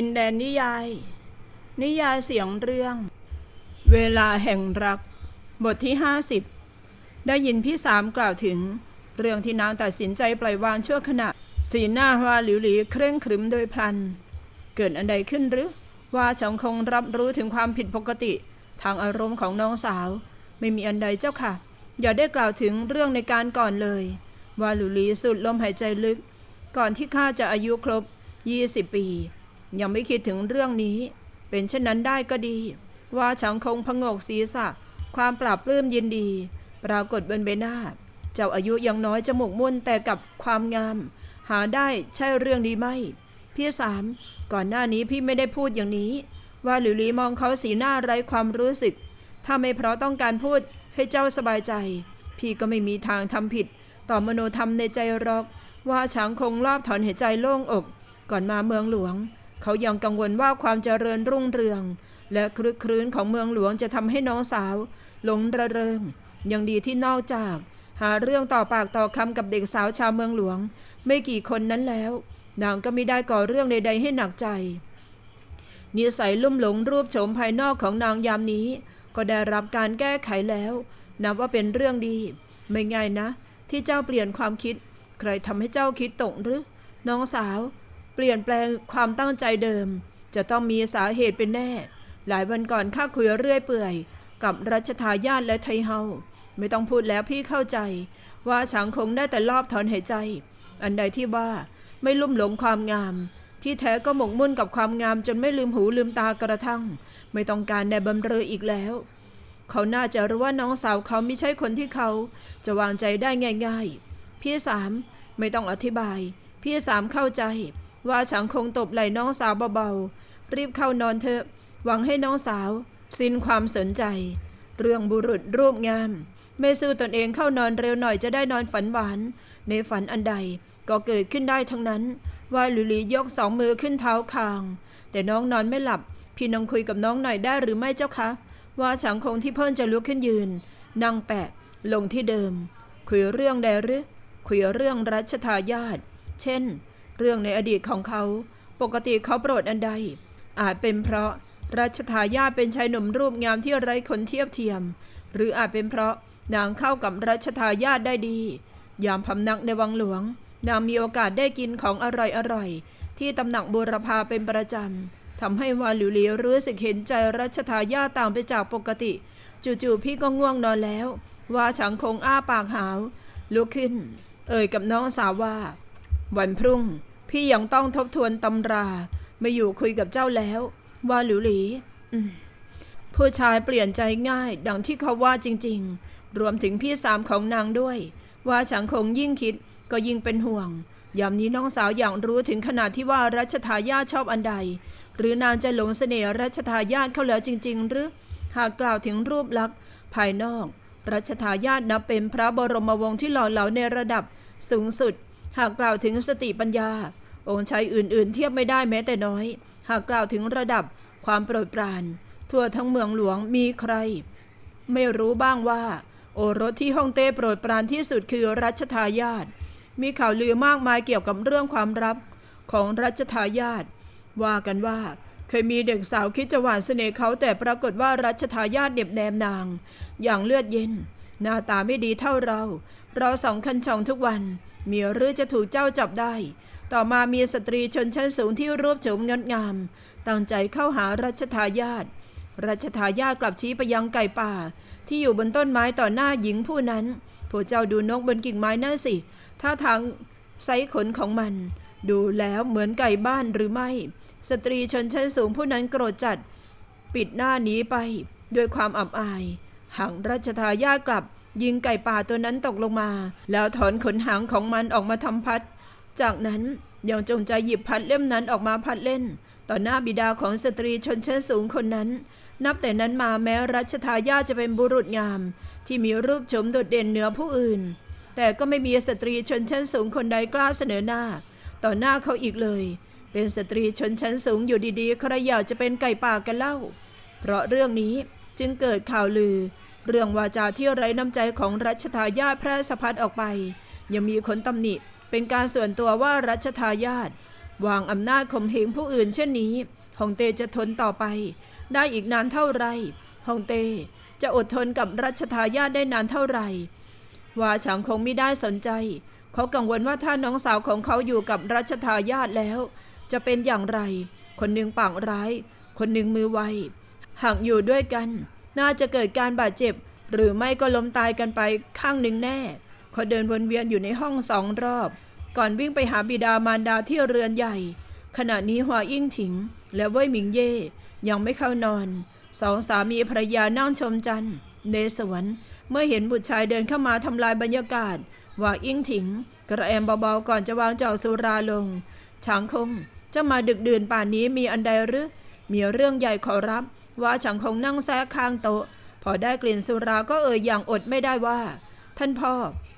องดินแดนนิยาย นิยายเสียงเรื่อง เวลาแห่งรัก บทที่ 50 ได้ยินพี่สามกล่าวถึง เรื่องที่นางตัดสินใจปล่อยวางชั่วขณะ สีหน้าว่าหลิวหลีเคร่งครึมโดยพลัน เกิดอันใดขึ้นหรือ ว่าฉันคงรับรู้ถึงความผิดปกติ ทางอารมณ์ของน้องสาว ไม่มีอันใดเจ้าค่ะ อย่าได้กล่าวถึงเรื่องในการก่อนเลยว่าหลิวหลีสุดลมหายใจลึก ก่อนที่ข้าจะอายุครบ 20 ปี ยังไม่คิดถึงเรื่องนี้ เป็นเช่นนั้นได้ก็ดี ว่าฉังคงพงกศีรษะ ความปราบปลื้มยินดี ปรากฏบนใบหน้า เจ้าอายุยังน้อยจมูกมุ่นแต่กับความงาม หาได้ใช่เรื่องดีไหม พี่สาม ก่อนหน้านี้พี่ไม่ได้พูดอย่างนี้ ว่าหลิวหลีมองเขาสีหน้าไร้ความรู้สึก ถ้าไม่เพราะต้องการพูดให้เจ้าสบายใจ พี่ก็ไม่มีทางทำผิด ต่อมโนธรรมในใจหรอกว่าช้างคงรอบถอนหายใจโล่งอก ก่อนมาเมืองหลวง เขายังกังวลว่าความเจริญรุ่งเรือง และคลึกครื้นของเมืองหลวงจะทำให้น้องสาวหลงระเริง ยังดีที่นอกจาก หาเรื่องต่อปากต่อคำกับเด็กสาวชาวเมืองหลวง ไม่กี่คนนั้นแล้ว นางก็ไม่ได้ก่อเรื่องใดๆให้หนักใจ นิสัยลุ่มหลงรูปโฉมภายนอกของนางยามนี้ ก็ได้รับการแก้ไขแล้ว นับว่าเป็นเรื่องดี ไม่ง่ายนะ ที่เจ้าเปลี่ยนความคิด ใครทำให้เจ้าคิดตกหรือ น้องสาว ลี่ยนแปลงความตั้งใจเดิม จะต้องมีสาเหตุเป็นแน่ หลายวันก่อนข้าคุยเรื่อยเปื่อย กับรัชทายาทและไทเฮาไม่ต้องพูดแล้วพี่เข้าใจ ว่าฉางคงได้แต่รอบถอนหายใจ อันใดที่ว่าไม่ลุ่มหลงความงาม ที่แท้ก็หมกมุ่นกับความงามจนไม่ลืมหูลืมตากระทั่ง ไม่ต้องการแด่บำเรออีกแล้ว เขาน่าจะรู้ว่าน้องสาวเขาไม่ใช่คนที่เขาจะวางใจได้ง่าย ๆ พี่สามไม่ต้องอธิบาย พี่สามเข้าใจ ว่าฉังคงตบไหล่น้องสาวเบาๆ รีบเข้านอนเถอะหวังให้น้องสาวสิ้นความสนใจ เรื่องบุรุษรูปงาม ไม่สู้ตนเองเข้านอนเร็วหน่อยจะได้นอนฝันหวาน ในฝันอันใดก็เกิดขึ้นได้ทั้งนั้น ว่าหลุลียกสองมือขึ้นเท้าคาง แต่น้องนอนไม่หลับ พี่น้องคุยกับน้องหน่อยได้หรือไม่เจ้าคะ ว่าฉังคงที่เพิ่นจะลุกขึ้นยืนนั่งแปะ ลงที่เดิม คุยเรื่องใดหรือคุยเรื่องรัชทายาทเช่น เรื่องในอดีตของเขา ปกติเขาโปรดอันใด อาจเป็นเพราะรัชทายาทเป็นชายหนุ่มรูปงามที่ไร้คนเทียบเทียม หรืออาจเป็นเพราะนางเข้ากับรัชทายาทได้ดี ยามพำนักในวังหลวง นางมีโอกาสได้กินของอร่อยๆที่ตำหนักบูรพาเป็นประจำทำให้วาหลิวหลีรู้สึกเห็นใจรัชทายาทต่างไปจากปกติ จู่ๆพี่ก็ง่วงนอนแล้ว ว่าฉังคงอ้าปากหาวลุกขึ้น เอ่ยกับน้องสาวว่า วันพรุ่ง พี่ยังต้องทบทวนตำรา ไม่อยู่คุยกับเจ้าแล้ว ว่าหลิวหลีผู้ชายเปลี่ยนใจง่าย ดังที่เขาว่าจริง ๆ รวมถึงพี่สามของนางด้วย ว่าฉังคงยิ่งคิดก็ยิ่งเป็นห่วงยามนี้น้องสาวอย่างรู้ถึงขนาดที่ว่ารัชทายาทชอบอันใด หรือนางจะหลงเสน่ห์รัชทายาทเขาแล้วจริง ๆ หรือ หากกล่าวถึงรูปลักษณ์ภายนอก รัชทายาทนับเป็นพระบรมวงศ์ที่หล่อเหลาในระดับสูงสุด หากกล่าวถึงสติปัญญา องค์ชายอื่นๆ เทียบไม่ได้แม้แต่น้อย หากกล่าวถึงระดับความโปรดปราน ทั่วทั้งเมืองหลวงมีใคร ไม่รู้บ้างว่า โอรสที่ฮ่องเต้โปรดปรานที่สุดคือรัชทายาทมีข่าวลือมากมายเกี่ยวกับเรื่องความลับของรัชทายาทว่ากันว่าเคยมีเด็กสาวคิดจะหวานเสน่ห์เขาแต่ปรากฏว่ารัชทายาทเด็บแนมนาง อย่างเลือดเย็น หน้าตาไม่ดีเท่าเรา เราสองคันชองทุกวันมีหรือจะถูกเจ้าจับได้ ต่อมามีสตรีชนชั้นสูงที่รูปโฉมงดงาม ตั้งใจเข้าหารัชทายาทรัชทายาทกลับชี้ไปยังไก่ป่า ที่อยู่บนต้นไม้ต่อหน้าหญิงผู้นั้นผู้เจ้าดูนกบนกิ่งไม้นั่นสิท่าทางไซขนของมัน ดูแล้วเหมือนไก่บ้านหรือไม่ สตรีชนชั้นสูงผู้นั้นโกรธจัด ปิดหน้าหนีไปด้วยความอับอายหางรัชทายาทกลับ ยิงไก่ป่าตัวนั้นตกลงมา แล้วถอนขนหางของมันออกมาทำพัด จากนั้นยังจงใจหยิบพัดเล่มนั้นออกมาพัดเล่น ต่อหน้าบิดาของสตรีชนชั้นสูงคนนั้น นับแต่นั้นมาแม้รัชทายาทจะเป็นบุรุษงาม ที่มีรูปโฉมโดดเด่นเหนือผู้อื่น แต่ก็ไม่มีสตรีชนชั้นสูงคนใดกล้าเสนอหน้า ต่อหน้าเขาอีกเลย เป็นสตรีชนชั้นสูงอยู่ดีๆใครอยากจะเป็นไก่ป่ากันเล่า เพราะเรื่องนี้จึงเกิดข่าวลือ เรื่องวาจาที่ไร้น้ำใจของรัชทายาทแพร่สะพัดออกไป ยังมีคนตำหนิ เป็นการส่วนตัวว่ารัชทายาทวางอำนาจข่มเหงผู้อื่นเช่นนี้ฮองเต้จะทนต่อไป ได้อีกนานเท่าไรฮองเต้จะอดทนกับรัชทายาทได้นานเท่าไหร่ว่าฉังคงไม่ได้สนใจ เขากังวลว่าถ้าน้องสาวของเขาอยู่กับรัชทายาทแล้ว จะเป็นอย่างไร คนหนึ่งปากร้าย คนหนึ่งมือไวหากอยู่ด้วยกัน น่าจะเกิดการบาดเจ็บ หรือไม่ก็ล้มตายกันไปข้างหนึ่งแน่ เขาเดินวนเวียนอยู่ในห้องสองรอบ ก่อนวิ่งไปหาบิดามารดาที่เรือนใหญ่ ขณะนี้หัวอิ่งถิง และเว่ยหมิงเย่ยังไม่เข้านอน สองสามีภรรยานั่งชมจันทร์ในสวรรค์เมื่อเห็นบุตรชายเดินเข้ามาทำลายบรรยากาศว่าอิ่งถิง กระแอมเบาๆก่อนจะวางเจ้าสุราลงฉางคงเจะมาดึกดื่นป่านนี้มีอันใดหรือ มีเรื่องใหญ่ขอรับ ว่าฉางคงนั่งแซะข้างโต๊ะ พอได้กลิ่นสุราก็เอ่ยอย่างอดไม่ได้ว่า ท่านพ่อ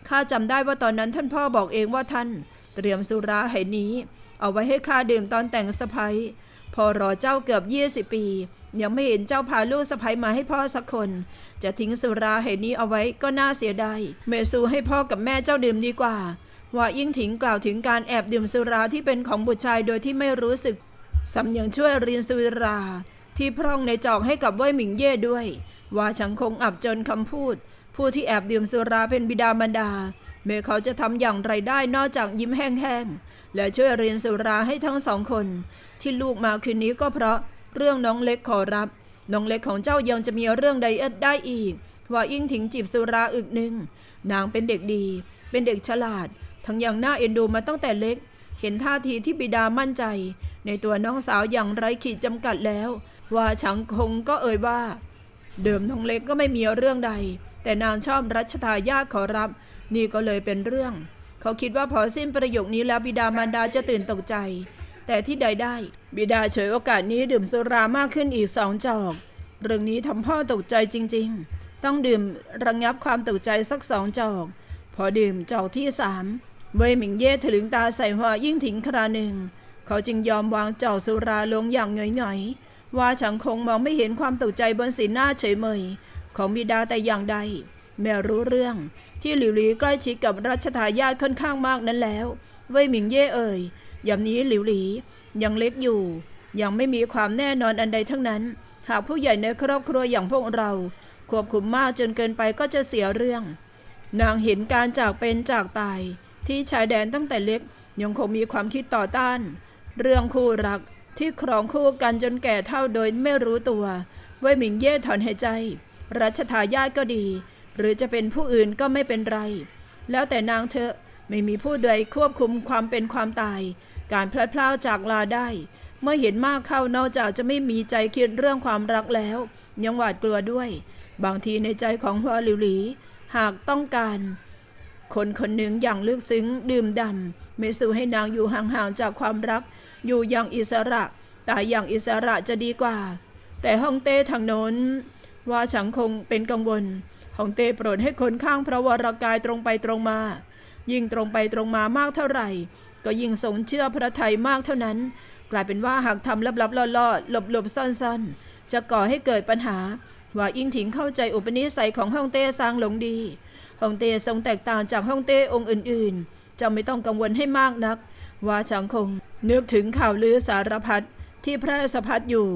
ข้าจำได้ว่าตอนนั้นท่านพ่อบอกเองว่าท่าน เตรียมสุราให้นี้ เอาไว้ให้ข้าดื่มตอนแต่งสะพ้ยพอรอเจ้าเกือบยี่สิบปี ยังไม่เห็นเจ้าพาลูกสะพ้ยมาให้พ่อสักคน จะทิ้งสุราให้นี้เอาไว้ก็น่าเสียดายเมซูให้พ่อกับแม่เจ้าดื่มดีกว่า ว่ายิ่งถิงกล่าวถึงการแอบดื่มสุราที่เป็นของบุตรชายโดยที่ไม่รู้สึกสำยังช่วยเรียนสุราที่พร่องในจอกให้กับเว่ยหมิงเย่ด้วย ว่าฉังคงอับจนคำพูด ผู้ที่แอบดื่มสุราเป็นบิดามารดา เมเขาจะทำอย่างไรได้นอกจากยิ้มแห้งๆ และช่วยเรียนสุราให้ทั้งสองคน ที่ลูกมาคืนนี้ก็เพราะเรื่องน้องเล็กขอรับ น้องเล็กของเจ้ายังจะมีเรื่องใดเอ็ดได้อีก ว่ายิ่งถิงจีบสุราอึกหนึ่ง นางเป็นเด็กดี เป็นเด็กฉลาด ทั้งยังน่าเอ็นดูมาตั้งแต่เล็ก เห็นท่าทีที่บิดามั่นใจ ในตัวน้องสาวอย่างไร้ขีดจำกัดแล้ว ว่าฉังคงก็เอ่ยว่า เดิมน้องเล็กก็ไม่มีเรื่องใด แต่นางชอบรัชทายาทขอรับ นี่ก็เลยเป็นเรื่อง เขาคิดว่าพอสิ้นประโยคนี้แล้วบิดามารดาจะตื่นตกใจ แต่ที่ใดได้ บิดาเฉยโอกาสนี้ดื่มสุรามากขึ้นอีกสองจอก เรื่องนี้ทำพ่อตกใจจริง ๆ ต้องดื่มระงับความตกใจสักสองจอก พอดื่มจอกที่สามเว่ยหมิงเย่ถลึงตาใส่หัวยิ่งถิงคราหนึ่ง เขาจึงยอมวางจอกสุราลงอย่างหงอยๆว่าฉังคงมองไม่เห็นความตกใจบนสีหน้าเฉยเมย ของบิดาแต่อย่างใด แม่รู้เรื่องที่หลิวหลีใกล้ชิดกับรัชทายาทค่อนข้างมากนั้นแล้วเว่ยหมิงเย่เอ่ยยามนี้หลิวหลียังเล็กอยู่ ยังไม่มีความแน่นอนอันใดทั้งนั้น หากผู้ใหญ่ในครอบครัวอย่างพวกเรา ควบคุมมากจนเกินไปก็จะเสียเรื่อง นางเห็นการจากเป็นจากตาย ที่ชายแดนตั้งแต่เล็กยังคงมีความคิดต่อต้าน เรื่องคู่รักที่ครองคู่กันจนแก่เท่าโดยไม่รู้ตัวเว่ยหมิงเย่ถอนหายใจ รัชทายาทก็ดี หรือจะเป็นผู้อื่นก็ไม่เป็นไร แล้วแต่นางเธอะไม่มีผู้ใดควบคุมความเป็นความตาย การพลัดพรากจากลาได้ เมื่อเห็นมากเข้านอกจากจะไม่มีใจคิดเรื่องความรักแล้ว ยังหวาดกลัวด้วย บางทีในใจของฮวาหลิวหลี หากต้องการ คนคนหนึ่งอย่างลึกซึ้งดื่มดำไม่สู้ให้นางอยู่ห่างๆจากความรัก อยู่อย่างอิสระตายอย่างอิสระจะดีกว่า แต่ฮ่องเต้ทางโน้น ว่าฉังคงเป็นกังวลฮ่องเต้โปรดให้คนข้างพระวรากายตรงไปตรงมา ยิ่งตรงไปตรงมามากเท่าไหร่ ก็ยิ่งทรงเชื่อพระไทยมากเท่านั้น กลายเป็นว่าหากทำลับๆล่อๆหลบๆซ่อนๆ จะก่อให้เกิดปัญหา ว่าอิงถิงเข้าใจอุปนิสัยของฮ่องเต้สร้างหลงดีฮ่องเต้ทรงแตกต่างจากฮ่องเต้องค์อื่นๆจะไม่ต้องกังวลให้มากนัก ว่าชังคงนึกถึงข่าวลือสารพัดที่แพร่สะพัดอยู่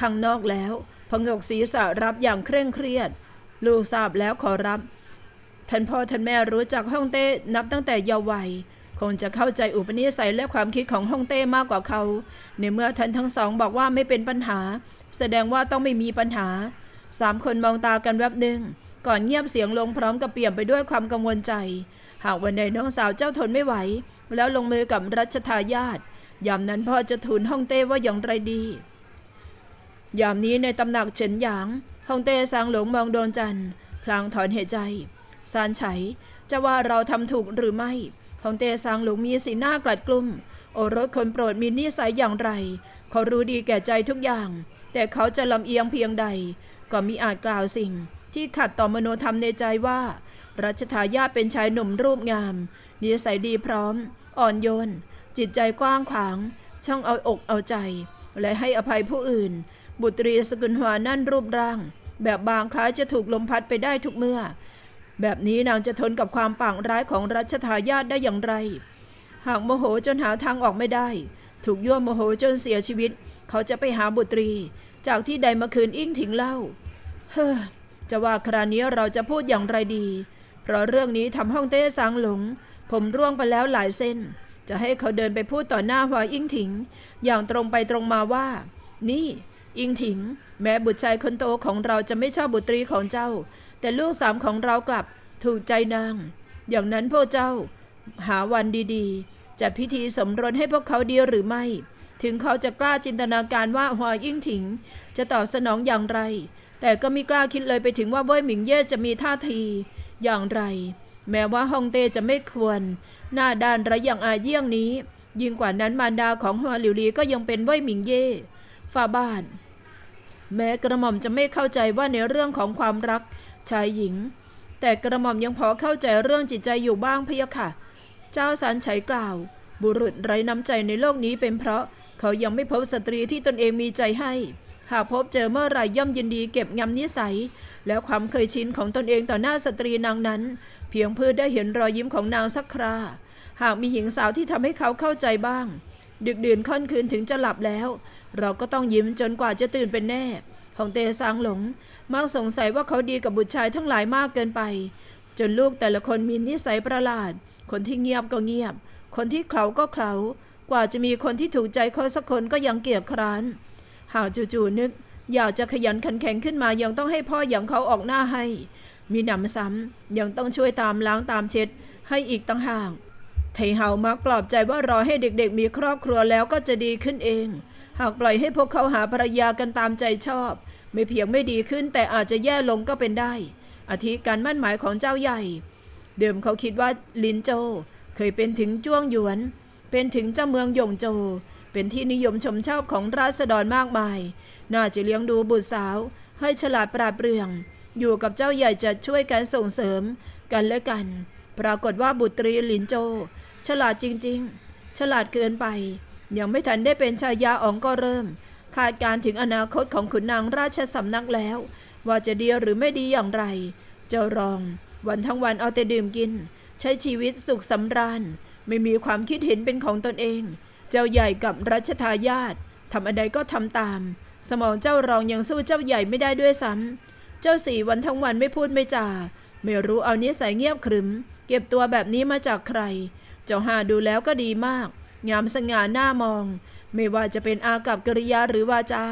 ข้างนอกแล้ว พงกศีรษะรับอย่างเคร่งเครียด ลูกทราบแล้วขอรับ ท่านพ่อท่านแม่รู้จักฮ่องเต้นับตั้งแต่เยาว์วัย คงจะเข้าใจอุปนิสัยและความคิดของฮ่องเต้มากกว่าเขา ในเมื่อท่านทั้งสองบอกว่าไม่เป็นปัญหา แสดงว่าต้องไม่มีปัญหาสามคนมองตากันแวบหนึ่ง ก่อนเงียบเสียงลงพร้อมกับเปี่ยมไปด้วยความกังวลใจ หากวันใดน้องสาวเจ้าทนไม่ไหว แล้วลงมือกับรัชทายาทยามนั้นพ่อจะทูลฮ่องเต้ว่าอย่างไรดี ยามนี้ในตำหนักเฉินหยางฮ่องเต้สางหลงมองโดวงจันพลางถอนหายใจซานไฉจะว่าเราทำถูกหรือไม่ฮ่องเต้สางหลงมีสีหน้ากลัดกลุ้มโอรสคนโปรดมีนิสัยอย่างไร เขารู้ดีแก่ใจทุกอย่าง แต่เขาจะลำเอียงเพียงใด ก็มีอาจกล่าวสิ่ง ที่ขัดต่อมโนธรรมในใจว่า รัชทายาทเป็นชายหนุ่มรูปงาม นิสัยดีพร้อม อ่อนโยน จิตใจกว้างขวาง ช่างเอาอกเอาใจ และให้อภัยผู้อื่น บุตรีสกุลหวานั่นรูปร่าง แบบบางคล้ายจะถูกลมพัดไปได้ทุกเมื่อ แบบนี้นางจะทนกับความป่างร้ายของรัชทายาทได้อย่างไร หากโมโหจนหาทางออกไม่ได้ ถูกยั่วโมโหจนเสียชีวิต เขาจะไปหาบุตรี จากที่ใดมาคืนอิ่งถิงเล่า เฮ้อจะว่าคราวนี้เราจะพูดอย่างไรดี เพราะเรื่องนี้ทำห้องเต้สางหลง ผมร่วงไปแล้วหลายเส้น จะให้เขาเดินไปพูดต่อหน้าหวาอิ่งถิง อย่างตรงไปตรงมาว่า นี่ อิงถิง แม้บุตรชายคนโตของเราจะไม่ชอบบุตรีของเจ้า แต่ลูกสามของเรากลับถูกใจนาง อย่างนั้นพวกเจ้า หาวันดีๆจัดพิธีสมรสให้พวกเขาดีหรือไม่ ถึงเขาจะกล้าจินตนาการว่าหวายิ่งถิง จะตอบสนองอย่างไร แต่ก็ไม่กล้าคิดเลยไปถึงว่าเว่ยหมิงเย่จะมีท่าที อย่างไร แม้ว่าฮองเต้จะไม่ควร หน้าด้านระอย่างอาเยี่ยงนี้ ยิ่งกว่านั้นมารดาของฮวาหลิวลีก็ยังเป็นเว่ยหมิงเย่ ฝาบ้าน แม้กระหม่อมจะไม่เข้าใจว่าในเรื่องของความรักชายหญิง แต่กระหม่อมยังพอเข้าใจเรื่องจิตใจอยู่บ้างพะยะค่ะ เจ้าสารไฉกล่าว บุรุษไร้น้ำใจในโลกนี้เป็นเพราะเขายังไม่พบสตรีที่ตนเองมีใจให้ หากพบเจอเมื่อไรย่อมยินดีเก็บงำนิสัย และความเคยชินของตนเองต่อหน้าสตรีนางนั้น เพียงเพื่อได้เห็นรอยยิ้มของนางสักครา หากมีหญิงสาวที่ทำให้เขาเข้าใจบ้าง ดึกดื่นค่อนคืนถึงจะหลับแล้ว เราก็ต้องยิ้มจนกว่าจะตื่นเป็นแน่ ของเตซางหลง มักสงสัยว่าเขาดีกับบุตรชายทั้งหลายมากเกินไป จนลูกแต่ละคนมีนิสัยประหลาด คนที่เงียบก็เงียบ คนที่เขาก็เขากว่าจะมีคนที่ถูกใจเขาสักคนก็ยังเกียจคร้านหาจู่ๆนึก อยากจะขยันขันแข็งขึ้นมายังต้องให้พ่ออย่างเขาออกหน้าให้ มีหนำซ้ำยังต้องช่วยตามล้างตามเช็ด ให้อีกตั้งหางไทเฮามักปลอบใจว่ารอให้เด็กๆ มีครอบครัวแล้วก็จะดีขึ้นเอง หากปล่อยให้พวกเขาหาภรรยากันตามใจชอบ ไม่เพียงไม่ดีขึ้นแต่อาจจะแย่ลงก็เป็นได้ อาทิการมั่นหมายของเจ้าใหญ่ เดิมเขาคิดว่าลินโจ เคยเป็นถึงจ้วงหยวน เป็นถึงเจ้าเมืองหยงโจ เป็นที่นิยมชมชอบของราษฎรมากมาย น่าจะเลี้ยงดูบุตรสาว ให้ฉลาดปราดเปรื่อง อยู่กับเจ้าใหญ่จะช่วยกันส่งเสริม กันและกัน ปรากฏว่าบุตรีลินโจ ฉลาดจริง ๆ ฉลาดเกินไป ยังไม่ทันได้เป็นชายาอ๋องก็เริ่ม คาดการ์ถึงอนาคตของขุนนางราชสำนักแล้ว ว่าจะดีหรือไม่ดีอย่างไร เจ้ารอง วันทั้งวันเอาแต่ดื่มกิน ใช้ชีวิตสุขสำราญ ไม่มีความคิดเห็นเป็นของตนเอง เจ้าใหญ่กับรัชทายาททำอะไรก็ทำตาม สมองเจ้ารองยังสู้เจ้าใหญ่ไม่ได้ด้วยซ้ำเจ้าสี่วันทั้งวันไม่พูดไม่จาไม่รู้เอานิสัยเงียบขรึม เก็บตัวแบบนี้มาจากใคร เจ้าหาดูแล้วก็ดีมาก งามสง่าหน้ามอง ไม่ว่าจะเป็นอากับกริยาหรือวาจา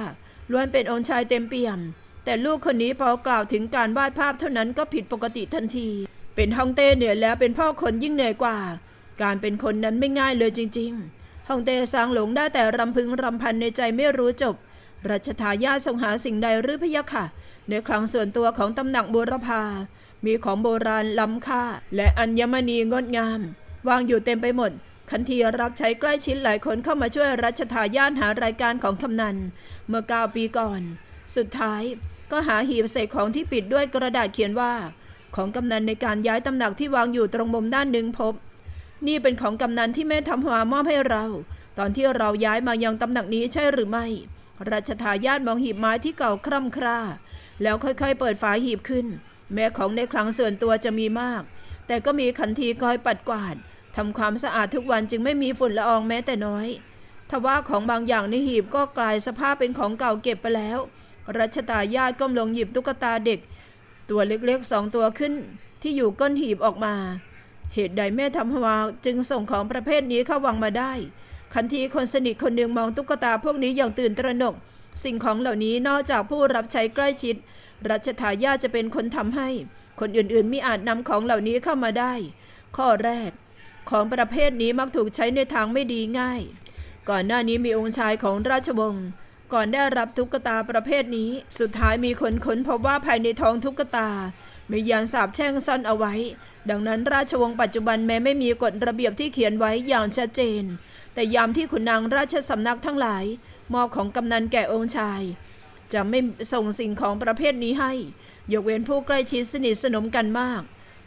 ล้วนเป็นองค์ชายเต็มเปี่ยม แต่ลูกคนนี้พอกล่าวถึงการวาดภาพเท่านั้นก็ผิดปกติทันที เป็นฮ่องเต้เหนื่อยแล้วเป็นพ่อคนยิ่งเหนื่อยกว่า การเป็นคนนั้นไม่ง่ายเลยจริงๆฮ่องเต้สางหลงได้แต่รำพึงรำพันในใจไม่รู้จบรัชทายาททรงหาสิ่งใดหรือพะยะค่ะ ในคลังส่วนตัวของตำหนักบุรพา มีของโบราณล้ำค่า และอัญมณีงดงาม วางอยู่เต็มไปหมด คันทีรับใช้ใกล้ชิดหลายคนเข้ามาช่วยรัชทายาทหารายการของคำนัน เมื่อเก้าปีก่อน สุดท้ายก็หาหีบเศษของที่ปิดด้วยกระดาษเขียนว่า ของกำนันในการย้ายตำหนักที่วางอยู่ตรงมุมด้านหนึ่งพบ นี่เป็นของกำนันที่แม่ทำหัวมอบให้เรา ตอนที่เราย้ายมายังตำหนักนี้ใช่หรือไม่ รัชทายาทมองหีบไม้ที่เก่าคร่ำคร่า แล้วค่อยๆ เปิดฝาหีบขึ้น แม้ของในคลังส่วนตัวจะมีมาก แต่ก็มีขันทีคอยปัดกวาด ทำความสะอาดทุกวันจึงไม่มีฝุ่นละอองแม้แต่น้อยทว่าของบางอย่างในหีบก็กลายสภาพเป็นของเก่าเก็บไปแล้ว รัชตายาทก้มลงหยิบตุ๊กตาเด็ก ตัวเล็กๆสองตัวขึ้น ที่อยู่ก้นหีบออกมา เหตุใดแม่ทำฮวาจึงส่งของประเภทนี้เข้าวังมาได้ คันทีคนสนิทคนหนึ่งมองตุ๊กตาพวกนี้อย่างตื่นตระหนก สิ่งของเหล่านี้นอกจากผู้รับใช้ใกล้ชิด รัชทายาจะเป็นคนทำให้ คนอื่นๆมิอาจนำของเหล่านี้เข้ามาได้ ข้อแรก ของประเภทนี้มักถูกใช้ในทางไม่ดีง่าย ก่อนหน้านี้มีองค์ชายของราชวงศ์ก่อนได้รับตุ๊กตาประเภทนี้ สุดท้ายมีคนค้นพบว่าภายในท้องตุ๊กตา มียานสาบแช่งซ่อนเอาไว้ ดังนั้นราชวงศ์ปัจจุบันแม้ไม่มีกฎระเบียบที่เขียนไว้อย่างชัดเจน แต่ยามที่ขุนนางราชสำนักทั้งหลาย มอบของกำนันแก่องค์ชาย จะไม่ส่งสิ่งของประเภทนี้ให้ ยกเว้นผู้ใกล้ชิดสนิทสนมกันมาก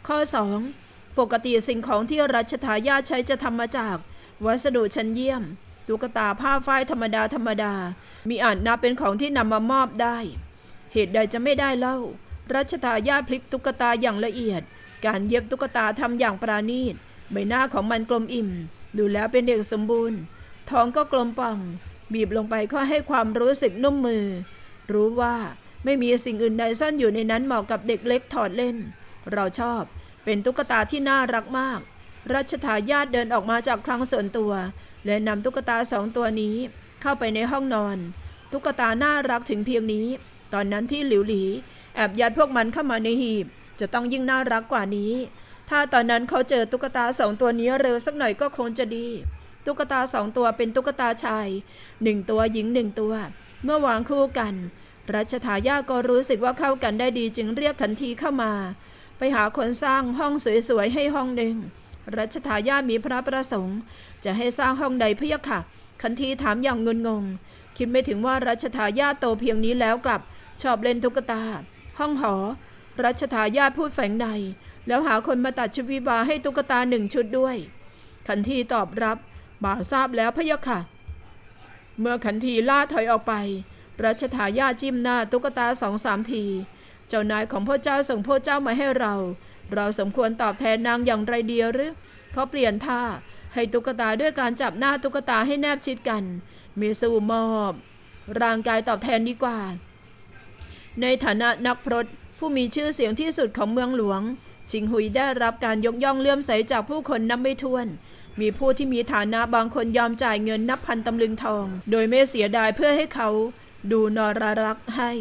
ข้อ 2. ปกติสิ่งของที่รัชทายาทใช้จะทำมาจาก วัสดุชั้นเยี่ยม ตุ๊กตาผ้าฝ้ายธรรมดาธรรมดา มีอาจนับเป็นของที่นำมามอบได้ เหตุใดจะไม่ได้เล่า รัชทายาทพลิกตุ๊กตาอย่างละเอียด การเย็บตุ๊กตาทำอย่างปราณีต ใบหน้าของมันกลมอิ่ม ดูแล้วเป็นเด็กสมบูรณ์ ท้องก็กลมป่อง บีบลงไปก็ให้ความรู้สึกนุ่มมือ รู้ว่าไม่มีสิ่งอื่นใดซ่อนอยู่ในนั้นเหมาะกับเด็กเล็กถอดเล่น เราชอบ เป็นตุ๊กตาที่น่ารักมาก รัชทายาทเดินออกมาจากคลังส่วนตัว และนำตุ๊กตาสองตัวนี้เข้าไปในห้องนอน ตุ๊กตาน่ารักถึงเพียงนี้ ตอนนั้นที่หลิวหลีแอบยัดพวกมันเข้ามาในหีบ จะต้องยิ่งน่ารักกว่านี้ ถ้าตอนนั้นเขาเจอตุ๊กตาสองตัวนี้เร็วสักหน่อยก็คงจะดี ตุ๊กตาสองตัวเป็นตุ๊กตาชายหนึ่งตัวหญิงหนึ่งตัว เมื่อวางคู่กัน รัชทายาทก็รู้สึกว่าเข้ากันได้ดีจึงเรียกขันทีเข้ามา ไปหาคนสร้างห้องสวยๆให้ห้องหนึ่ง รัชทายาทมีพระประสงค์ จะให้สร้างห้องใดพะยะค่ะขันทีถามอย่างงุนงง คิดไม่ถึงว่ารัชทายาทโตเพียงนี้แล้วกลับ ชอบเล่นตุ๊กตา ห้องหอ รัชทายาทพูดแฝงในแล้วหาคนมาตัดชุดวิวาให้ตุ๊กตาหนึ่งชุดด้วยขันทีตอบรับ บ่าวทราบแล้วพะยะค่ะ เมื่อขันทีล่าถอยออกไป รัชทายาจิ้มหน้าตุ๊กตาสองสามที เจ้านายของพ่อเจ้าส่งพ่อเจ้ามาให้เรา เราสมควรตอบแทนนางอย่างไรเดียวหรือเขาเปลี่ยนท่าให้ตุ๊กตาด้วยการจับหน้าตุ๊กตาให้แนบชิดกัน มีสูมอบ ร่างกายตอบแทนดีกว่า ในฐานะนักพรตผู้มีชื่อเสียงที่สุดของเมืองหลวง จิงหุยได้รับการยกย่องเลื่อมใสจากผู้คนนับไม่ถ้วน มีผู้ที่มีฐานะบางคนยอมจ่ายเงินนับพันตำลึงทอง โดยไม่เสียดายเพื่อให้เขาดูนรรักษ์ให้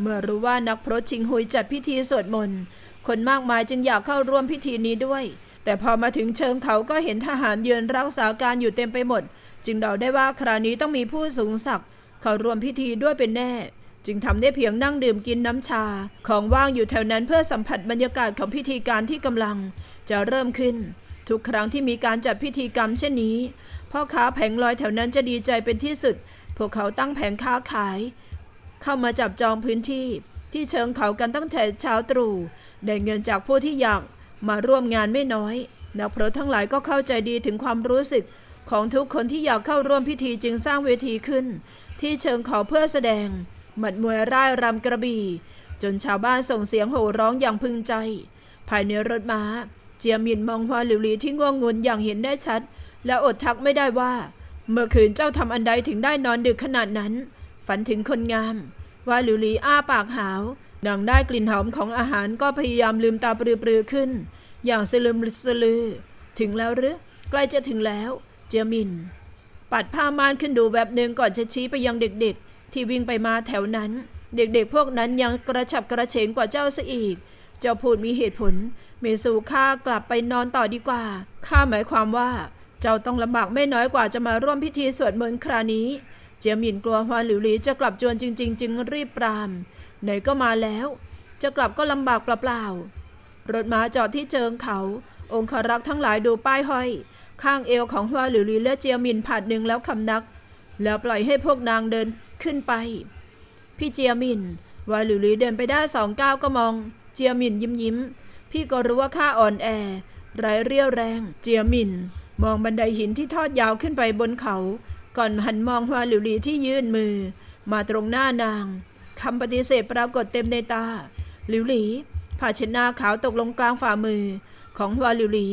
เมื่อรู้ว่านักพรตชิงหุยจัดพิธีสวดมนต์คนมากมายจึงอยากเข้าร่วมพิธีนี้ด้วย แต่พอมาถึงเชิงเขาก็เห็นทหารยืนรักษาการอยู่เต็มไปหมด จึงเดาได้ว่าคราวนี้ต้องมีผู้สูงศักดิ์เข้าร่วมพิธีด้วยเป็นแน่ จึงทำได้เพียงนั่งดื่มกินน้ำชา ของว่างอยู่แถวนั้นเพื่อสัมผัสบรรยากาศของพิธีการที่กำลัง จะเริ่มขึ้น ทุกครั้งที่มีการจัดพิธีกรรมเช่นนี้พ่อค้าแผงลอยแถวนั้นจะดีใจเป็นที่สุด พวกเขาตั้งแผงค้าขาย เข้ามาจับจองพื้นที่ ที่เชิงเขากันตั้งแต่เช้าตรู่ได้เงินจากผู้ที่อยากมาร่วมงานไม่น้อย นักพรตทั้งหลายก็เข้าใจดีถึงความรู้สึกของทุกคนที่อยากเข้าร่วมพิธีจึงสร้างเวทีขึ้น ที่เชิงเขาเพื่อแสดง หมัดมวยร่ายรำกระบี่ จนชาวบ้านส่งเสียงโห่ร้องอย่างพึงใจ ภายในรถม้า เจียมินมองฮวาหลิวหลีที่ง่วงงุนอย่างเห็นได้ชัด และอดทักไม่ได้ว่า เมื่อคืนเจ้าทำอันใดถึงได้นอนดึกขนาดนั้น ฝันถึงคนงาม ว่าหลิวหลีอ้าปากหาวนางได้กลิ่นหอมของอาหารก็พยายามลืมตาปรือๆขึ้น อย่างสลืมสลือ ถึงแล้วหรือใกล้จะถึงแล้ว เจียมิน ปัดผ้าม่านขึ้นดูแบบหนึ่งก่อนจะชี้ไปยังเด็กๆ ที่วิ่งไปมาแถวนั้น เด็กๆ พวกนั้นยังกระฉับกระเฉงกว่าเจ้าซะอีก เจ้าพูดมีเหตุผล เมสูข้ากลับไปนอนต่อดีกว่าข้าหมายความว่า เจ้าต้องลำบากไม่น้อยกว่าจะมาร่วมพิธีสวดมนต์ครานี้ จียหมินกลัวฮวาหลิวหลีจะกลับจวนจริง ๆ จึงรีบปราม ไหนก็มาแล้ว จะกลับก็ลำบากเปล่าๆรถม้าจอดที่เจิงเขา องคารักษ์ทั้งหลายดูป้ายห้อย ข้างเอวของฮวาหลิวหลีและเจียหมินผัดหนึ่งแล้วคำนัก แล้วปล่อยให้พวกนางเดินขึ้นไป พี่เจียหมินวาหลิวหลีเดินไปได้สองก้าวก็มอง เจียหมินยิ้มยิ้มพี่ก็รู้ว่าข้าอ่อนแอไร้เรี่ยวแรง เจียหมิน มองบันไดหินที่ทอดยาวขึ้นไปบนเขา ก่อนหันมองฮวาหลิวหลีที่ยื่นมือ มาตรงหน้านางคำปฏิเสธปรากฏเต็มในตา หลิวหลีผ้าชน้าขาวตกลงกลางฝ่ามือ ของฮวาหลิวหลี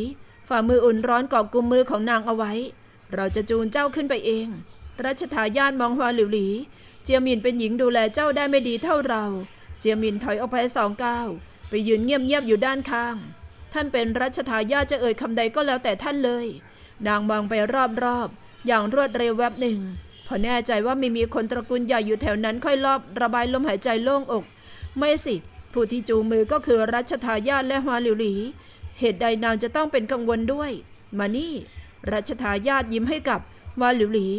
ฝ่ามืออุ่นร้อนเกาะกุมมือของนางเอาไว้ เราจะจูนเจ้าขึ้นไปเอง รัชทายาทมองฮวาหลิวหลี เจียมินเป็นหญิงดูแลเจ้าได้ไม่ดีเท่าเรา เจียมินถอยออกไปสองก้าวไปยืนเงียบๆอยู่ด้านข้าง ท่านเป็นรัชทายาทจะเอ่ยคำใดก็แล้วแต่ท่านเลย นางมองไปรอบๆ อย่างรวดเร็วแวบหนึ่ง พอแน่ใจว่าไม่มีคนตระกูลใหญ่อยู่แถวนั้นค่อยรอบระบายลมหายใจโล่งอก ไม่สิ ผู้ที่จูงมือก็คือรัชทายาทและฮวาหลิวหลี เหตุใดนางจะต้องเป็นกังวลด้วย มานี่ รัชทายาทยิ้มให้กับฮวาหลิวหลี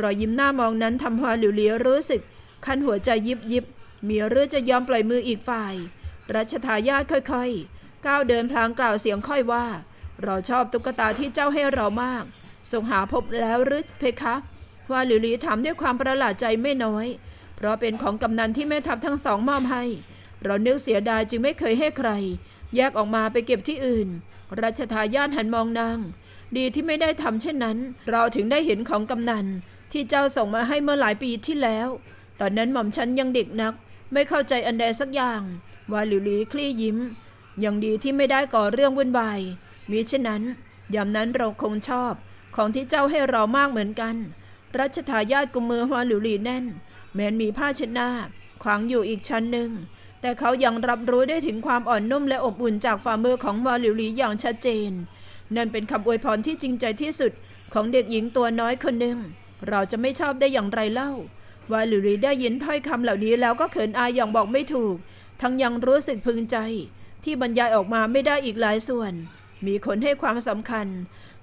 รอยยิ้มหน้ามองนั้นทำฮวาหลิวหลีรู้สึก คันหัวใจยิบยิบมีหรือจะยอมปล่อยมืออีกฝ่าย รัชทายาทค่อยๆ ก้าวเดินพลางกล่าวเสียงค่อยว่า เราชอบตุ๊กตาที่เจ้าให้เรามาก ส่งหาพบแล้วหรือเพคะว่าหลิวหลีถามด้วยความประหลาดใจไม่น้อย เพราะเป็นของกำนันที่แม่ทัพทั้งสองมอบให้ เรานึกเสียดายจึงไม่เคยให้ใคร แยกออกมาไปเก็บที่อื่น รัชทายาทหันมองนาง ดีที่ไม่ได้ทำเช่นนั้น เราถึงได้เห็นของกำนันที่เจ้าส่งมาให้เมื่อหลายปีที่แล้ว ตอนนั้นหม่อมฉันยังเด็กนัก ไม่เข้าใจอันใดสักอย่าง ว่าหลิวหลีคลี่ยิ้ม ยังดีที่ไม่ได้ก่อเรื่องวุ่นวายมิฉะนั้นยามนั้นเราคงชอบ ของที่เจ้าให้เรามากเหมือนกัน รัชทายาทกุมมือฮวาหลิวหลีแน่น แม้นมีผ้าเช็ดหน้าขวางอยู่อีกชั้นหนึ่ง แต่เขายังรับรู้ได้ถึงความอ่อนนุ่มและอบอุ่นจากฝ่ามือของฮวาหลิวหลีอย่างชัดเจน นั่นเป็นคำอวยพรที่จริงใจที่สุดของเด็กหญิงตัวน้อยคนหนึ่ง เราจะไม่ชอบได้อย่างไรเล่าวาหลิวหลีได้ยินถ้อยคำเหล่านี้แล้วก็เขินอายอย่างบอกไม่ถูก ทั้งยังรู้สึกพึงใจที่บรรยายออกมาไม่ได้อีกหลายส่วน มีคนให้ความสำคัญ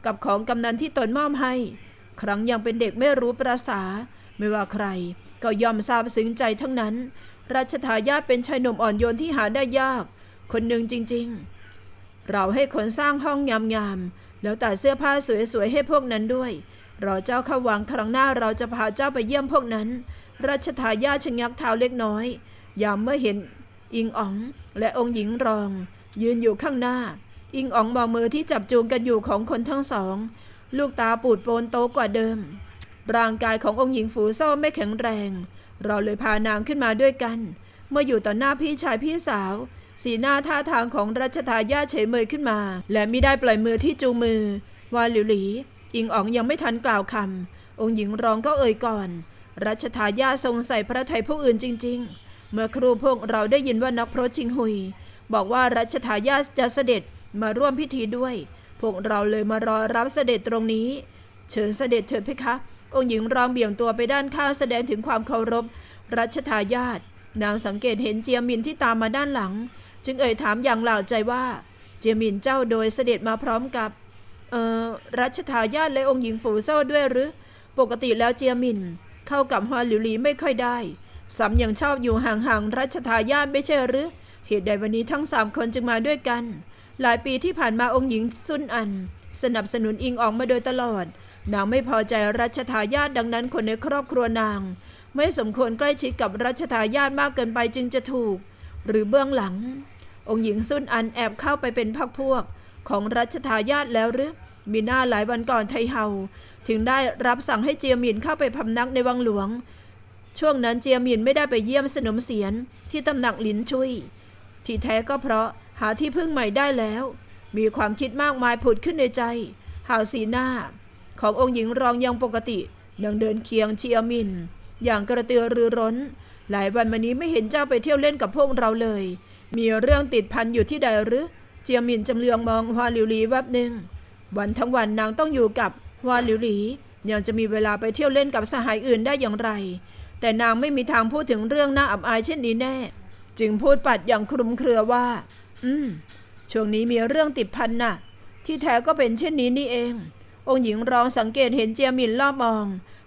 กับของกำนันที่ตนมอบให้ ครั้งยังเป็นเด็กไม่รู้ประษา ไม่ว่าใคร ก็ยอมซาบซึ้งใจทั้งนั้นรัชทายาทเป็นชายหนุ่มอ่อนโยนที่หาได้ยาก คนหนึ่งจริง ๆ เราให้คนสร้างห้องงามๆแล้วตัดเสื้อผ้าสวยๆให้พวกนั้นด้วยรอเจ้าเข้าวังครั้งหน้าเราจะพาเจ้าไปเยี่ยมพวกนั้นรัชทายาทชะงักเท้าเล็กน้อยยามเมื่อเห็นอิงอ๋องและองค์หญิงรอง ยืนอยู่ข้างหน้า อิงอ๋องมองมือที่จับจูงกันอยู่ของคนทั้งสอง ลูกตาปูดโปนโตกว่าเดิม ร่างกายขององค์หญิงฝูซ่ไม่แข็งแรง เราเลยพานางขึ้นมาด้วยกัน เมื่ออยู่ต่อหน้าพี่ชายพี่สาว สีหน้าท่าทางของรัชทายาเฉยเมยขึ้นมา และไม่ได้ปล่อยมือที่จูงมือวาหลิวหลีอิงอ๋องยังไม่ทันกล่าวคำองค์หญิงร้องก็เอ่ยก่อน รัชทายาทรงใส่พระไทยผู้อื่นจริง ๆ เมื่อครูพวกเราได้ยินว่านักพรตชิงหุย บอกว่ารัชทายาทจะเสด็จ มาร่วมพิธีด้วย พวกเราเลยมารอรับเสด็จตรงนี้ เชิญเสด็จเถิดเพคะ องค์หญิงรองเบี่ยงตัวไปด้านข้างแสดงถึงความเคารพ รัชทายาทนางสังเกตเห็นเจียมินที่ตามมาด้านหลัง จึงเอ่ยถามอย่างเหล่าใจว่า เจียมินเจ้าโดยเสด็จมาพร้อมกับเอ่อรัชทายาทและองค์หญิงฝูเซ่าด้วยหรือ ปกติแล้วเจียมิน เข้ากับฮวาหลิวหลีไม่ค่อยได้สำยังชอบอยู่ห่างๆรัชทายาทไม่ใช่หรือ เหตุใดวันนี้ทั้งสามคนจึงมาด้วยกัน หลายปีที่ผ่านมาองค์หญิงซุนอัน สนับสนุนอิงอองมาโดยตลอด นางไม่พอใจรัชทายาทดังนั้นคนในครอบครัวนาง ไม่สมควรใกล้ชิดกับรัชทายาทมากเกินไปจึงจะถูก หรือเบื้องหลัง องค์หญิงซุนอันแอบเข้าไปเป็นพักพวก ของรัชทายาทแล้วหรือมีหน้าหลายวันก่อนไทเฮาถึงได้รับสั่งให้เจียมินเข้าไปพำนักในวังหลวง ช่วงนั้นเจียมินไม่ได้ไปเยี่ยมสนมเสียนที่ตำหนักหลินชุย ที่แท้ก็เพราะ หาที่พึ่งใหม่ได้แล้ว มีความคิดมากมายผุดขึ้นในใจ หากสีหน้า ขององค์หญิงรองยังปกตินางเดินเคียงเจียมิน อย่างกระเตือรือร้น หลายวันมานี้ไม่เห็นเจ้าไปเที่ยวเล่นกับพวกเราเลย มีเรื่องติดพันอยู่ที่ใดหรือเจียมินจำเลืองมองฮวาหลิวหลีแวบหนึ่งวันทั้งวันนางต้องอยู่กับฮวาหลิวหลียังจะมีเวลาไปเที่ยวเล่นกับสหายอื่นได้อย่างไร แต่นางไม่มีทางพูดถึงเรื่องน่าอับอายเช่นนี้แน่ จึงพูดปัดอย่างคลุมเครือว่า อืม ช่วงนี้มีเรื่องติดพันน่ะ ที่แท้ก็เป็นเช่นนี้นี่เอง องค์หญิงรองสังเกตเห็นเจียมินรอบมอง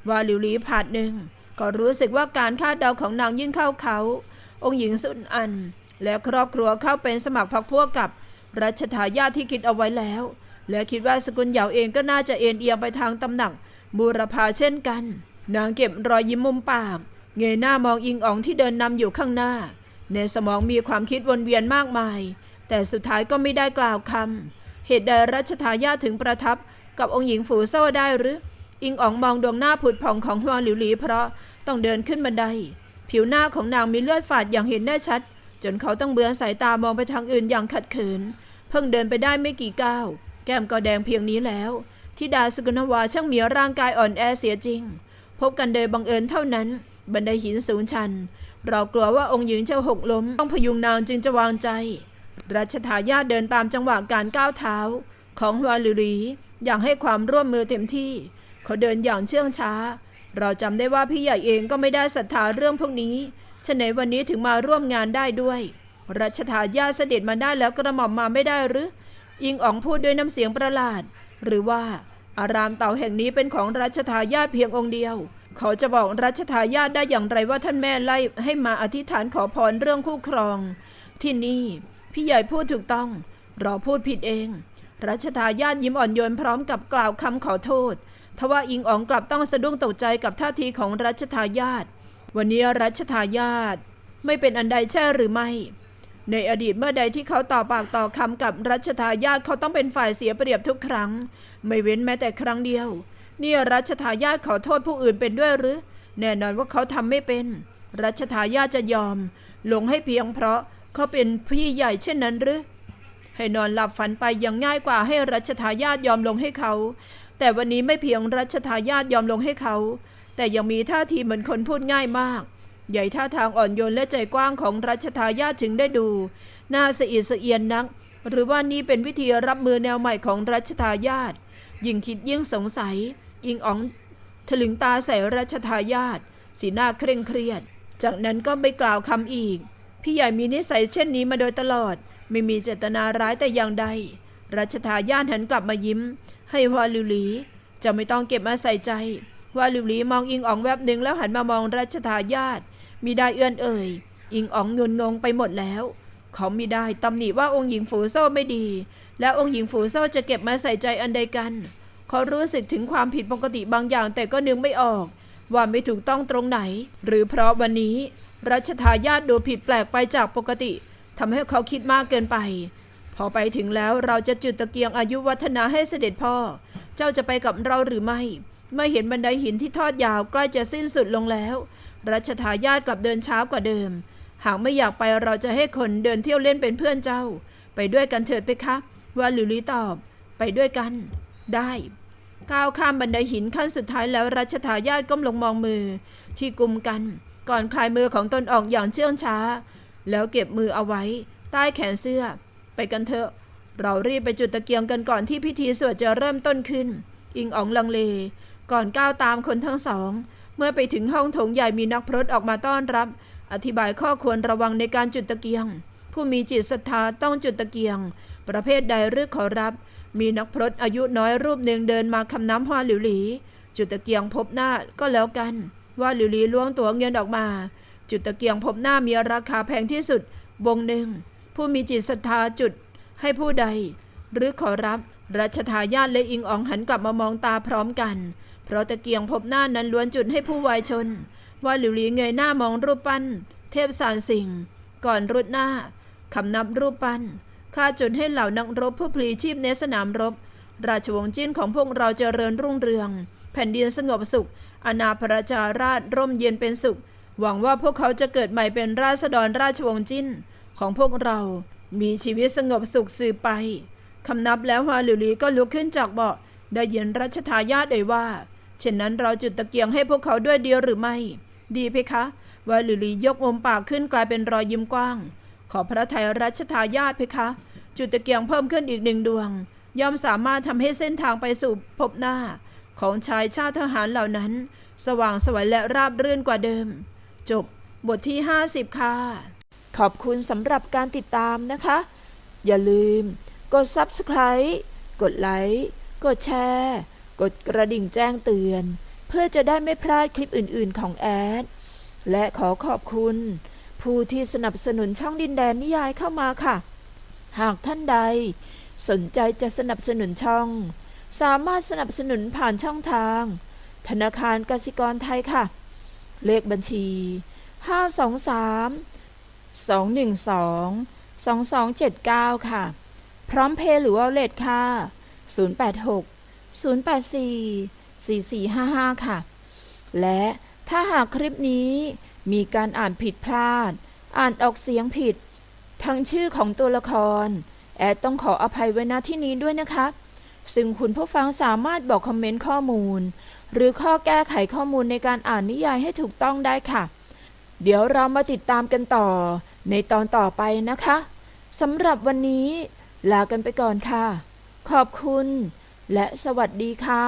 ว่าหลิวหลีผาดหนึ่ง ก็รู้สึกว่าการคาดเดาของนางยิ่งเข้าเขา องค์หญิงสุนอัน และครอบครัวเข้าเป็นสมัครพรรคพวกกับรัชทายาทที่คิดเอาไว้แล้ว และคิดว่าสกุลเหยาเองก็น่าจะเอ็นเอียงไปทางตำหนักบูรพาเช่นกัน นางเก็บรอยยิ้มมุมปาก เงยหน้ามองอิงอ๋องที่เดินนำอยู่ข้างหน้า ในสมองมีความคิดวนเวียนมากมาย แต่สุดท้ายก็ไม่ได้กล่าวคำเหตุใดรัชทายาทถึงประทับกับองค์หญิงฝูโซ่ได้หรือ อิงอ๋องมองดวงหน้าผุดผ่องของฮวางหลิวหลีเพราะต้องเดินขึ้นบันได ผิวหน้าของนางมีเลือดฝาดอย่างเห็นได้ชัด จนเขาต้องเบือนสายตามองไปทางอื่นอย่างขัดเขินเพิ่งเดินไปได้ไม่กี่ก้าว แก้มก็แดงเพียงนี้แล้วที่ดาสกุณวาช่างมีร่างกายอ่อนแอเสียจริง พบกันโดยบังเอิญเท่านั้น บันไดหินสูงชัน เรากลัวว่าองค์หญิงจะหกล้ม ต้องพยุงนางจึงจะวางใจ รัชทายาทเดินตามจังหวะการก้าวเท้า ของฮวาลิลีอย่างให้ความร่วมมือเต็มที่ เขาเดินอย่างเชื่องช้า เราจำได้ว่าพี่ใหญ่เองก็ไม่ได้ศรัทธาเรื่องพวกนี้ฉะไหนวันนี้ถึงมาร่วมงานได้ด้วย รัชทายาทเสด็จมาได้แล้วกระหม่อมมาไม่ได้หรือ อิงอ๋องพูดด้วยน้ำเสียงประหลาด หรือว่า อารามเต่าแห่งนี้เป็นของรัชทายาทเพียงองค์เดียว เขาจะบอกรัชทายาทได้อย่างไรว่าท่านแม่ไล่ให้มาอธิษฐานขอพรเรื่องคู่ครอง ที่นี่ พี่ใหญ่พูดถูกต้องเราพูดผิดเอง รัชทายาทยิ้มอ่อนโยนพร้อมกับกล่าวคำขอโทษ ทว่าอิงอ๋องกลับต้องสะดุ้งตกใจกับท่าทีของรัชทายาทวันนี้รัชทายาทไม่เป็นอันใดใช่หรือไม่ ในอดีตเมื่อใดที่เขาต่อปากต่อคำกับรัชทายาทเขาต้องเป็นฝ่ายเสียเปรียบทุกครั้ง ไม่เว้นแม้แต่ครั้งเดียวนี่รัชทายาทขอโทษผู้อื่นเป็นด้วยหรือ แน่นอนว่าเขาทำไม่เป็น รัชทายาทจะยอมลงให้เพียงเพราะ เขาเป็นพี่ใหญ่เช่นนั้นหรือ ให้นอนหลับฝันไปยังง่ายกว่าให้รัชทายาทยอมลงให้เขา แต่วันนี้ไม่เพียงรัชทายาทยอมลงให้เขา แต่ยังมีท่าทีเหมือนคนพูดง่ายมาก ใหญ่ท่าทางอ่อนโยนและใจกว้างของรัชทายาทถึงได้ดูน่าสะอิดสะเอียนนัก หรือว่านี่เป็นวิธีรับมือแนวใหม่ของรัชทายาทยิ่งคิดยิ่งสงสัยอิงอ๋องถลึงตาใส่รัชทายาทสีหน้าเคร่งเครียด จากนั้นก็ไม่กล่าวคำอีก พี่ใหญ่มีนิสัยเช่นนี้มาโดยตลอด ไม่มีเจตนาร้ายแต่อย่างใด รัชทายาทหันกลับมายิ้ม ให้วาลิวลีจะไม่ต้องเก็บมาใส่ใจวาลิวลีมองอิงอ๋องแวบหนึ่งแล้วหันมามองรัชทายาทมีได้เอื้อนเอ่ย อิงอ๋องเงินงงไปหมดแล้ว เขาไม่ได้ตำหนิว่าองค์หญิงฝูโซ่ไม่ดี และองค์หญิงฝูโซ่จะเก็บมาใส่ใจอันใดกัน เขารู้สึกถึงความผิดปกติบางอย่างแต่ก็นึกไม่ออก ว่าไม่ถูกต้องตรงไหน หรือเพราะวันนี้ รัชทายาทดูผิดแปลกไปจากปกติทำให้เขาคิดมากเกินไป พอไปถึงแล้วเราจะจุดตะเกียงอายุวัฒนาให้เสด็จพ่อ เจ้าจะไปกับเราหรือไม่เมื่อเห็นบันไดหินที่ทอดยาวใกล้จะสิ้นสุดลงแล้ว รัชทายาทกลับเดินช้ากว่าเดิม หากไม่อยากไปเราจะให้คนเดินเที่ยวเล่นเป็นเพื่อนเจ้า ไปด้วยกันเถิดไปคะว่าลิลีตอบ ไปด้วยกัน ได้ก้าวข้ามบันไดหินขั้นสุดท้ายแล้วรัชทายาทก้มลงมองมือที่กุมกัน ก่อนคลายมือของตนออกอย่างเชื่องช้า แล้วเก็บมือเอาไว้ ใต้แขนเสื้อ ไปกันเถอะ เรารีบไปจุดตะเกียงกันก่อนที่พิธีสวดจะเริ่มต้นขึ้น อิงอ๋องลังเล ก่อนก้าวตามคนทั้งสอง เมื่อไปถึงห้องโถงใหญ่มีนักพรตออกมาต้อนรับ อธิบายข้อควรระวังในการจุดตะเกียง ผู้มีจิตศรัทธาต้องจุดตะเกียง ประเภทใดหรือขอรับ มีนักพรตอายุน้อยรูปหนึ่งเดินมาคำน้ำฮวาหลิวหลีจุดตะเกียงพบหน้าก็แล้วกัน ว่าหลิวลีล้วงตัวเงินออกมา จุดตะเกียงพบหน้ามีราคาแพงที่สุด วงหนึ่ง ผู้มีจิตศรัทธาจุดให้ผู้ใด หรือขอรับรัชทายาทและอิงอองหันกลับมามองตาพร้อมกัน เพราะตะเกียงพบหน้านั้นล้วนจุดให้ผู้วายชน ว่าหลิวหลีเงยหน้ามองรูปปั้น เทพสารสิงก่อนรุดหน้าคำนับรูปปั้นข้าจุดให้เหล่านักรบผู้พลีชีพในสนามรบ ราชวงศ์จิ้นของพวกเราเจริญรุ่งเรือง แผ่นดินสงบสุข อาณาประชาราชร่มเย็นเป็นสุข หวังว่าพวกเขาจะเกิดใหม่เป็นราษฎรราชวงศ์จิ้น ของพวกเรามีชีวิตสงบสุขสืบไปคำนับแล้วฮาหลิวหลีก็ลุกขึ้นจากเบาะได้ยินรัชทายาทเอ่ยว่า เช่นนั้นเราจุดตะเกียงให้พวกเขาด้วยเดียวหรือไม่ ดีเพคะวาหลิวหลียกอมปากขึ้นกลายเป็นรอยยิ้มกว้าง ขอพระทัยรัชทายาทเพคะ จุดตะเกียงเพิ่มขึ้นอีกหนึ่งดวง ย่อมสามารถทำให้เส้นทางไปสู่พบหน้า ของชายชาติทหารเหล่านั้น สว่างสวยและราบรื่นกว่าเดิม จบบทที่ 50 ค่ะ ขอบคุณสำหรับการติดตามนะคะ อย่าลืม กด Subscribe กดไลค์กดแชร์ กดกระดิ่งแจ้งเตือน เพื่อจะได้ไม่พลาดคลิปอื่น ๆ ของแอด และขอขอบคุณ ผู้ที่สนับสนุนช่องดินแดนนิยายเข้ามาค่ะ หากท่านใด สนใจจะสนับสนุนช่อง สามารถสนับสนุนผ่านช่องทาง ธนาคารกสิกรไทยค่ะ เลขบัญชี 523 212 2279 ค่ะ พร้อมเพย์หรือวอลเล็ตค่ะ 086 084 4455 ค่ะ และถ้าหากคลิปนี้มีการอ่านผิดพลาด อ่านออกเสียงผิด ทั้งชื่อของตัวละคร แอดต้องขออภัยไว้ณที่นี้ด้วยนะคะ ซึ่งคุณผู้ฟังสามารถบอกคอมเมนต์ข้อมูล หรือข้อแก้ไขข้อมูลในการอ่านนิยายให้ถูกต้องได้ค่ะ เดี๋ยวเรามาติดตามกันต่อ ในตอนต่อไปนะคะสำหรับวันนี้ ลากันไปก่อนค่ะ ขอบคุณ และสวัสดีค่ะ